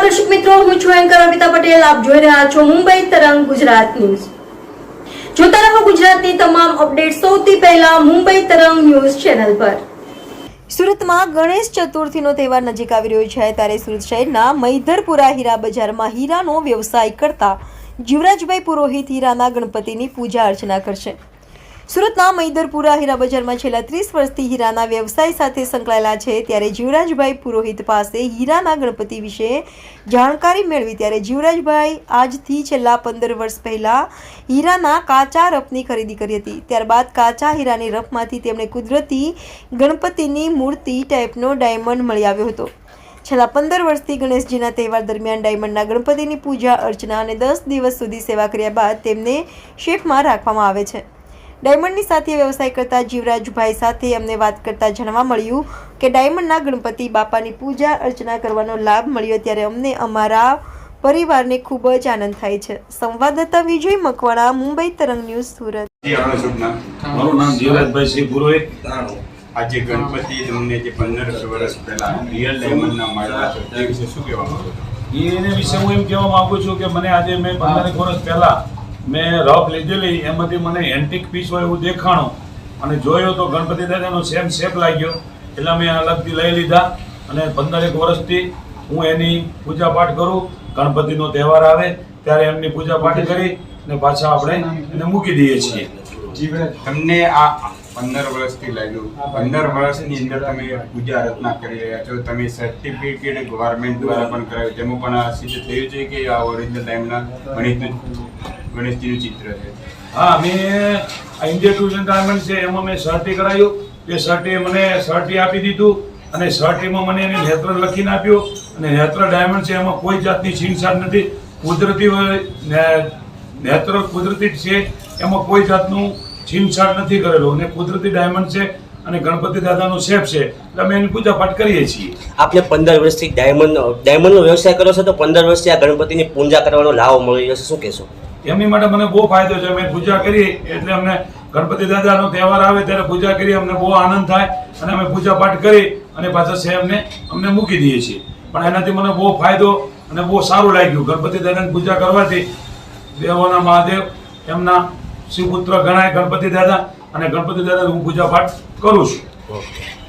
દર્શક મિત્રો, હું છું એન્કર અમિતા પટેલ. આપ જોઈ રહ્યા છો મુંબઈ તરંગ ગુજરાત ન્યૂઝ. જોતા રહો ગુજરાતની તમામ અપડેટ સૌથી પહેલા મુંબઈ તરંગ ન્યૂઝ ચેનલ પર. સુરતમાં ગણેશ ચતુર્થીનો તહેવાર નજીક આવી રહ્યો છે ત્યારે સુરત શહેરના મૈધરપુરા હીરા બજારમાં હીરાનો વ્યવસાય કરતા જીવરાજભાઈ પુરોહિત હીરાના ગણપતિની પૂજા અર્ચના કરશે. સુરતના મૈદરપુરા હીરા બજારમાં છેલ્લા ત્રીસ વર્ષથી હીરાના વ્યવસાય સાથે સંકળાયેલા છે, ત્યારે જીવરાજભાઈ પુરોહિત પાસે હીરાના ગણપતિ વિશે જાણકારી મેળવી, ત્યારે જીવરાજભાઈ આજથી છેલ્લા પંદર વર્ષ પહેલાં હીરાના કાચા રફની ખરીદી કરી હતી. ત્યારબાદ કાચા હીરાની રફમાંથી તેમણે કુદરતી ગણપતિની મૂર્તિ ટાઈપનો ડાયમંડ મળી આવ્યો હતો. છેલ્લા પંદર વર્ષથી ગણેશજીના તહેવાર દરમિયાન ડાયમંડના ગણપતિની પૂજા, અર્ચના અને દસ દિવસ સુધી સેવા કર્યા બાદ તેમને શેફમાં રાખવામાં આવે છે. ડાયમંડની સાથે વ્યવસાય કરતા જીવરાજભાઈ સાથે અમને વાત કરતા જાણવા મળ્યું કે ડાયમંડના ગણપતિ બાપાની પૂજા અર્ચના કરવાનો લાભ મળ્યો ત્યારે અમને અમારા પરિવારને ખૂબ જ આનંદ થાય છે. સંવાદદાતા વિજય મકવાણા મુંબઈ તરંગ ન્યૂઝ સુરત. મારું નામ જીવરાજભાઈ સિંહ પુરોહિત આજે ગણપતિ તમને જે પંદર વર્ષ પહેલા રિયલ ડાયમંડના માળા તે વિશે શું કહેવા માંગો છો? એને વિશે હું એમ કહેવા માંગુ છું કે મને આજે મેં પંદરેક વર્ષ પહેલા મેં રફ લીધેલી, એમાંથી મને એન્ટિક પીસ હોય એવું દેખાણું. અને જોયો તો ગણપતિ દાદાનો સેમ શેપ લાગ્યો. એટલે મેં અલગથી લઈ લીધા. અને પંદરેક વર્ષથી હું એની પૂજા પાઠ કરું. ગણપતિનો તહેવાર આવે, ત્યારે એમની પૂજા પાઠ કરી ને પાછા આપણે એને મૂકી દઈએ છીએ. તમને આ પંદર વર્ષથી લાગ્યું. પંદર વર્ષની અંદર તમે પૂજા રચના કરી રહ્યા છો. તમે સર્ટિફિકેટ ગવર્મેન્ટ દ્વારા પણ કરાવ્યું. તેમાં પણ સિદ્ધ થયું છે કે આ ઓરિજિનલ ટાઈમના ગણેશનું ગણેશજીનું ચિત્ર છે. હા મેં આ ઇન્ડિયા એન્ડ ડાયમંડ છે એમાં મેં સર્ટી કરાયું. એ સર્ટી મને સર્ટી આપી દીધું અને સર્ટીમાં મને એને નેત્ર લખીને આપ્યું. અને નેત્ર ડાયમંડ છે એમાં કોઈ જાતની છીણછાડ નથી. કુદરતી હોય ને- નેત્ર કુદરતી જ છે એમાં કોઈ જાતનું છીણછાડ નથી કરેલું. અને કુદરતી ડાયમંડ છે અને ગણપતિ દાદાનો શેપ છે. એટલે અમે એની પૂજા પાઠ કરીએ છીએ. આપને પંદર વર્ષથી ડાયમંડ ડાયમંડનો વ્યવસાય કરો છો તો પંદર વર્ષથી આ ગણપતિની પૂજા કરવાનો લાભ મળી જશે શું કહેશો? એમની માટે મને બહુ ફાયદો છે. અમે પૂજા કરીએ એટલે અમને ગણપતિ દાદાનો તહેવાર આવે ત્યારે પૂજા કરી અમને બહુ આનંદ થાય અને અમે પૂજા પાઠ કરી અને પાછા સેમને અમને મૂકી દઈએ છીએ. પણ એનાથી મને બહુ ફાયદો અને બહુ સારું લાગ્યું. ગણપતિ દાદાની પૂજા કરવાથી દેવોના મહાદેવ, એમના શિવપુત્ર ગણાય ગણપતિ દાદા અને ગણપતિ દાદાની હું પૂજા પાઠ કરું છું. ઓકે.